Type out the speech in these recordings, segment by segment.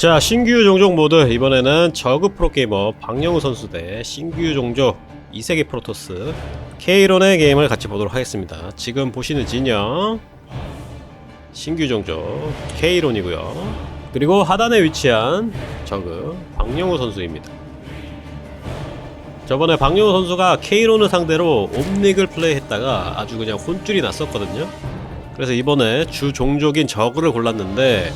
자 신규 종족 모드. 이번에는 저그 프로게이머 박영우 선수 대 신규 종족 이세계 프로토스 케이론의 게임을 같이 보도록 하겠습니다. 지금 보시는 진영 신규 종족 케이론이고요. 그리고 하단에 위치한 저그 박영우 선수입니다. 저번에 박영우 선수가 케이론을 상대로 옴닉을 플레이했다가 아주 그냥 혼쭐이 났었거든요. 그래서 이번에 주 종족인 저그를 골랐는데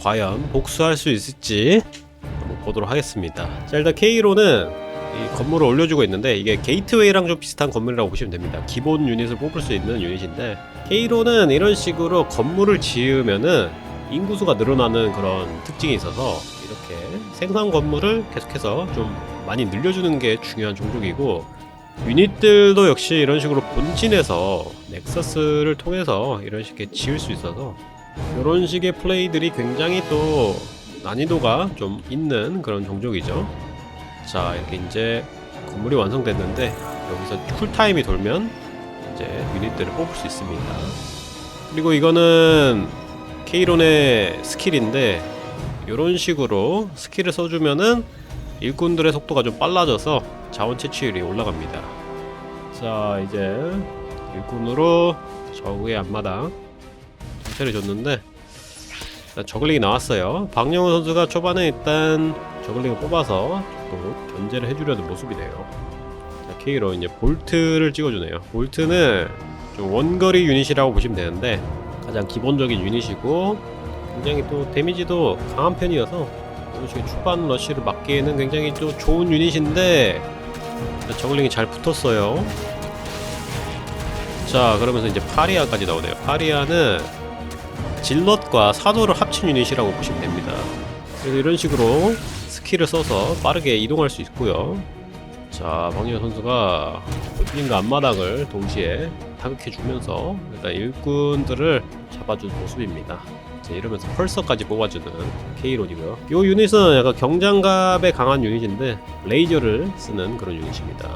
과연 복수할 수 있을지 한번 보도록 하겠습니다. 자 일단 K로는 이 건물을 올려주고 있는데 이게 게이트웨이랑 좀 비슷한 건물이라고 보시면 됩니다. 기본 유닛을 뽑을 수 있는 유닛인데 K로는 이런 식으로 건물을 지으면은 인구수가 늘어나는 그런 특징이 있어서 이렇게 생산 건물을 계속해서 좀 많이 늘려주는 게 중요한 종족이고 유닛들도 역시 이런 식으로 본진에서 넥서스를 통해서 이런 식의 지을 수 있어서 이런 식의 플레이들이 굉장히 또 난이도가 좀 있는 그런 종족이죠. 자 이렇게 이제 건물이 완성됐는데 여기서 쿨타임이 돌면 이제 유닛들을 뽑을 수 있습니다. 그리고 이거는 케이론의 스킬인데 이런 식으로 스킬을 써주면은 일꾼들의 속도가 좀 빨라져서 자원 채취율이 올라갑니다. 자 이제 일꾼으로 저우의 앞마당 상태를 줬는데 일단 저글링이 나왔어요. 박영호 선수가 초반에 일단 저글링을 뽑아서 조금 견제를 해주려는 모습이네요. 자, K로 이제 볼트를 찍어주네요. 볼트는 좀 원거리 유닛이라고 보시면 되는데 가장 기본적인 유닛이고 굉장히 또 데미지도 강한 편이어서 이런 식의 초반 러쉬를 막기에는 굉장히 또 좋은 유닛인데 자, 저글링이 잘 붙었어요. 자 그러면서 이제 파리아까지 나오네요. 파리아는 질럿과 사도를 합친 유닛이라고 보시면 됩니다. 그래서 이런 식으로 스킬을 써서 빠르게 이동할 수 있고요. 자, 박윤 선수가 본인과 앞마당을 동시에 타격해주면서 일단 일꾼들을 잡아준 모습입니다. 자, 이러면서 펄서까지 뽑아주는 케이론이고요. 이 유닛은 약간 경장갑에 강한 유닛인데 레이저를 쓰는 그런 유닛입니다.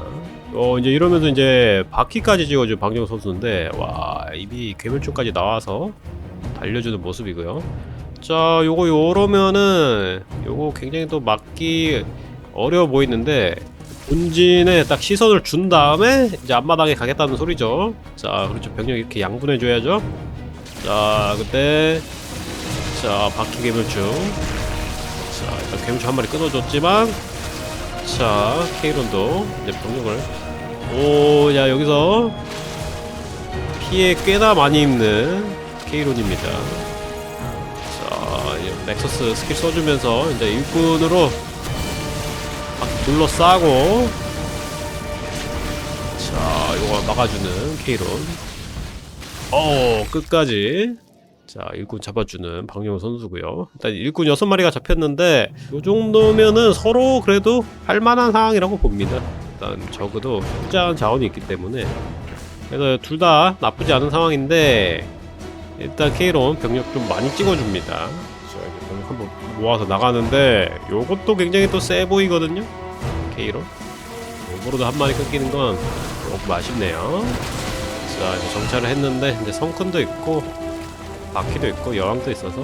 어 이제 이러면서 이제 바퀴까지 지어준 박영 선수인데 와 이미 괴멸초까지 나와서 달려주는 모습이고요. 자, 요거 요러면은 요거 굉장히 또 막기 어려워 보이는데 본진에 딱 시선을 준 다음에 이제 앞마당에 가겠다는 소리죠. 자, 그렇죠. 병력 이렇게 양분해 줘야죠. 자, 그때 자, 바퀴 괴물충. 자, 일단 괴물충 한 마리 끊어줬지만 자, 케이론도 이제 병력을 오, 야, 여기서 피해 꽤나 많이 입는 케이론입니다. 자, 넥서스 스킬 써주면서 이제 일꾼으로 막 둘러싸고 자, 이거 막아주는 케이론. 어, 끝까지. 자, 일꾼 잡아주는 박영호 선수고요. 일단 일꾼 6마리가 잡혔는데 이 정도면은 서로 그래도 할만한 상황이라고 봅니다. 일단 적어도 숫자한 자원이 있기 때문에 그래서 둘 다 나쁘지 않은 상황인데 일단 케이론 병력 좀 많이 찍어줍니다. 자, 이제 병력 한번 모아서 나가는데 요것도 굉장히 또 세 보이거든요. 케이론. 오버로드 한 마리 끊기는 건 조금 아쉽네요. 자, 이제 정찰을 했는데 이제 성큰도 있고 바퀴도 있고 여왕도 있어서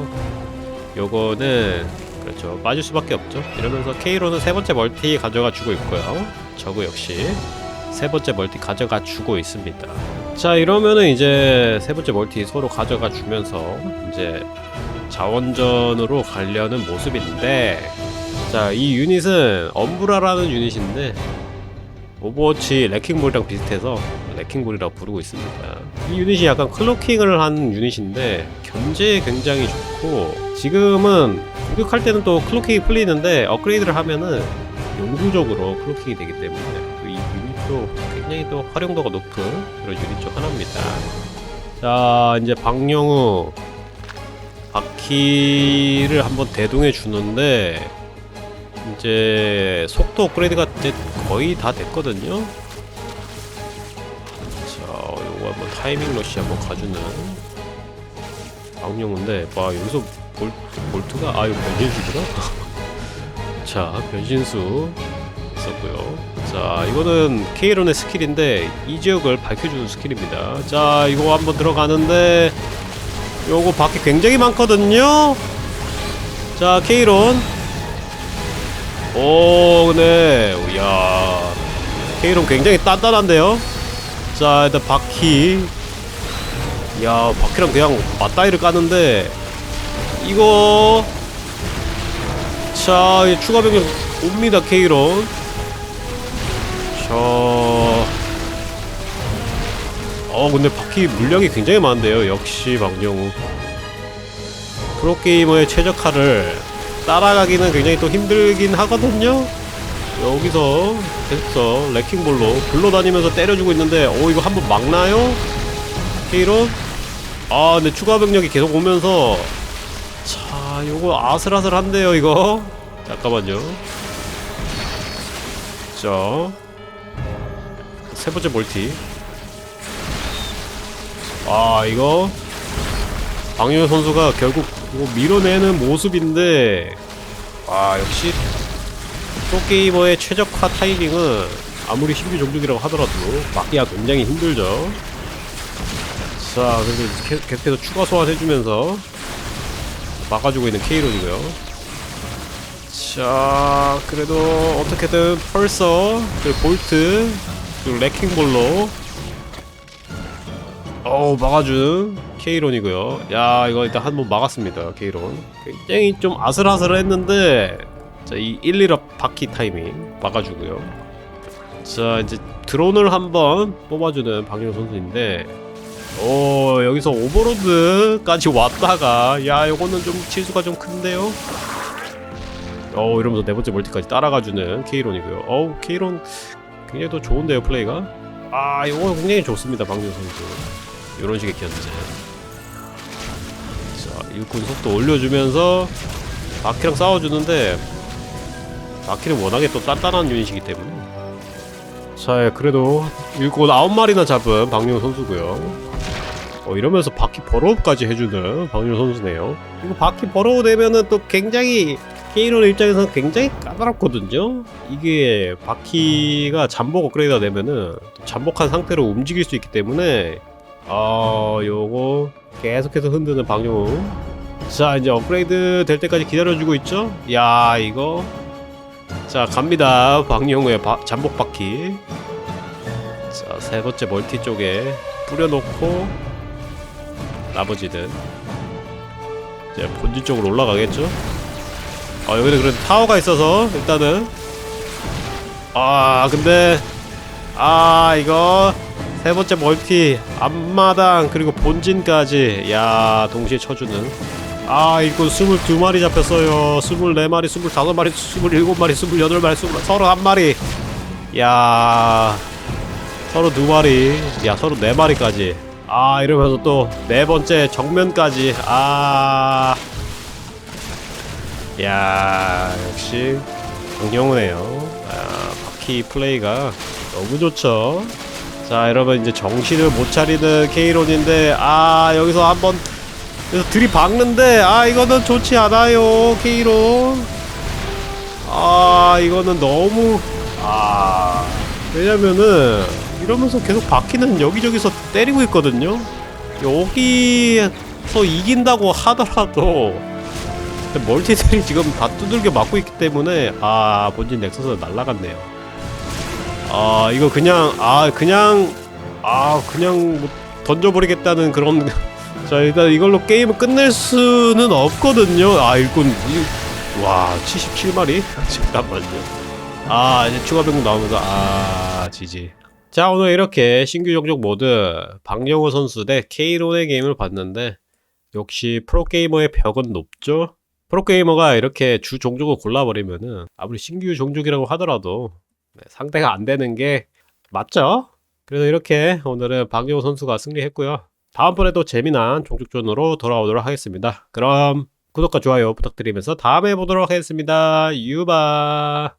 요거는 그렇죠 빠질 수밖에 없죠. 이러면서 케이론은 세 번째 멀티 가져가 주고 있고요. 저거 역시 세 번째 멀티 가져가 주고 있습니다. 자 이러면은 이제 세 번째 멀티 서로 가져가 주면서 이제 자원전으로 가려는 모습인데 자 이 유닛은 엄브라라는 유닛인데 오버워치 레킹볼이랑 비슷해서 레킹볼이라고 부르고 있습니다. 이 유닛이 약간 클로킹을 하는 유닛인데 견제에 굉장히 좋고 지금은 공격할 때는 또 클로킹이 풀리는데 업그레이드를 하면은 영구적으로 클로킹이 되기 때문에 또 굉장히 또 활용도가 높은 그런 유닛 중 하나입니다. 자 이제 박영우 바퀴를 한번 대동해 주는데 이제 속도 업그레이드가 이제 거의 다 됐거든요. 자, 요거 한번 타이밍 러시 한번 가주는 박영우인데, 와 여기서 볼, 볼트가 아 이거 변신수구나. 자, 변신수 있었고요. 자, 이거는 케이론의 스킬인데 이 지역을 밝혀주는 스킬입니다. 자, 이거 한번 들어가는데 요거 바퀴 굉장히 많거든요. 자 케이론 오 근데 이야 케이론 굉장히 단단한데요 자 일단 바퀴 야 바퀴랑 그냥 맞다이를 까는데 이거 자 추가 병력 옵니다 케이론 자어 근데 바퀴 물량이 굉장히 많은데요. 역시 박영우. 프로게이머의 최적화를 따라가기는 굉장히 또 힘들긴 하거든요. 여기서 계속서 레킹볼로 굴러다니면서 때려주고 있는데 어 이거 한번 막나요? 케이론? 아 근데 추가 병력이 계속 오면서 자 요거 아슬아슬한데요 이거? 잠깐만요. 자 세 번째 멀티. 아 이거. 박윤호 선수가 결국 이거 밀어내는 모습인데. 와 역시 프로게이머의 최적화 타이밍은 아무리 신규 종족이라고 하더라도 막기가 굉장히 힘들죠. 자 그래서 계속해서 추가 소환해주면서 막아주고 있는 케이론이고요. 자 그래도 어떻게든 펄서 그리고 볼트 그리고 레킹볼로. 어우 막아준 케이론이고요. 야 이거 일단 한 번 막았습니다 케이론. 굉장히 좀 아슬아슬했는데 자이 1, 2업 바퀴 타이밍 막아주고요. 자 이제 드론을 한번 뽑아주는 박윤호 선수인데 오 여기서 오버로드까지 왔다가 야 요거는 좀 치수가 좀 큰데요? 어 이러면서 네 번째 멀티까지 따라가주는 케이론이고요. 어우 케이론 굉장히 또 좋은데요 플레이가? 아 이거 굉장히 좋습니다 박윤호 선수. 이런 식의 견제 자 일꾼 속도 올려주면서 바퀴랑 싸워주는데 바퀴는 워낙에 또 단단한 유닛이기 때문에. 자 그래도 일꾼 9마리나 잡은 박윤호 선수고요. 어, 이러면서 바퀴 버로우까지 해주는 박윤호 선수네요. 이거 바퀴 버로우 되면은 또 굉장히 게이론 입장에서는 굉장히 까다롭거든요. 이게 바퀴가 잠복 업그레이드가 되면은 또 잠복한 상태로 움직일 수 있기 때문에 아 요거 계속해서 흔드는 박용우 자 이제 업그레이드 될 때까지 기다려주고 있죠? 야 이거. 자 갑니다. 박용우의 바, 잠복 바퀴. 자 세 번째 멀티 쪽에 뿌려놓고 나머지는 이제 본진 쪽으로 올라가겠죠 아 여기는 그래도 타워가 있어서 일단은. 아 근데 아 이거 세 번째 멀티 앞마당 그리고 본진까지 야 동시에 쳐주는. 아 일꾼 22마리 잡혔어요. 24마리 25마리 27마리 28마리 31마리. 야 32마리. 야 34마리까지. 아 이러면서 또 네 번째 정면까지. 아 야 역시 강영우네요. 아, 바퀴 플레이가 너무 좋죠. 자 여러분 이제 정신을 못 차리는 케이론인데 아 여기서 한번 그래서 들이박는데 아 이거는 좋지 않아요 케이론. 아 이거는 너무 아 왜냐면은 이러면서 계속 바퀴는 여기저기서 때리고 있거든요. 여기서 이긴다고 하더라도 멀티들이 지금 다 두들겨 맞고 있기 때문에 아 본진 넥서스 날라갔네요. 아 이거 그냥 아 그냥 아 그냥 뭐 던져버리겠다는 그런 자 일단 이걸로 게임을 끝낼 수는 없거든요. 아 일꾼 이- 와 77마리? 잠깐만요. 아 이제 추가 병력 나오면서 아 지지. 자 오늘 이렇게 신규 종족 모드 박영호 선수 대 케이론의 게임을 봤는데 역시 프로게이머의 벽은 높죠 프로게이머가 이렇게 주 종족을 골라버리면은 아무리 신규 종족이라고 하더라도 네, 상대가 안 되는 게 맞죠? 그래서 이렇게 오늘은 박영호 선수가 승리했고요. 다음번에도 재미난 종족전으로 돌아오도록 하겠습니다. 그럼 구독과 좋아요 부탁드리면서 다음에 보도록 하겠습니다. 유바